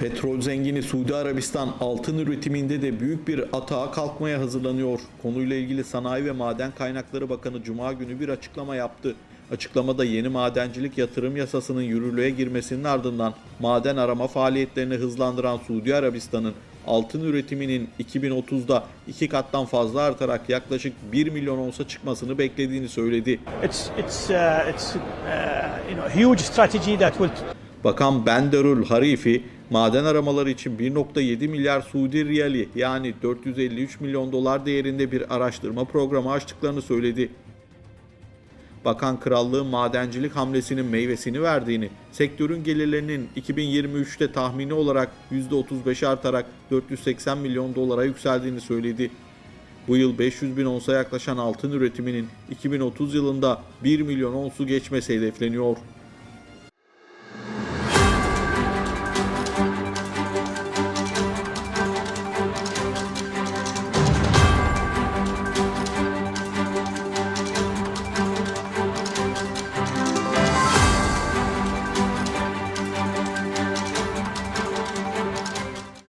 Petrol zengini Suudi Arabistan altın üretiminde de büyük bir atağa kalkmaya hazırlanıyor. Konuyla ilgili Sanayi ve Maden Kaynakları Bakanı Cuma günü bir açıklama yaptı. Açıklamada yeni madencilik yatırım yasasının yürürlüğe girmesinin ardından maden arama faaliyetlerini hızlandıran Suudi Arabistan'ın altın üretiminin 2030'da iki kattan fazla artarak yaklaşık 1 milyon onsa çıkmasını beklediğini söyledi. It's it's uh, it's uh, you know huge strategy that will Bakan Benderül Harifi, maden aramaları için 1.7 milyar Suudi riyali yani 453 milyon dolar değerinde bir araştırma programı açtıklarını söyledi. Bakan krallığın madencilik hamlesinin meyvesini verdiğini, sektörün gelirlerinin 2023'te tahmini olarak %35 artarak 480 milyon dolara yükseldiğini söyledi. Bu yıl 500 bin onsa yaklaşan altın üretiminin 2030 yılında 1 milyon onsu geçmesi hedefleniyor.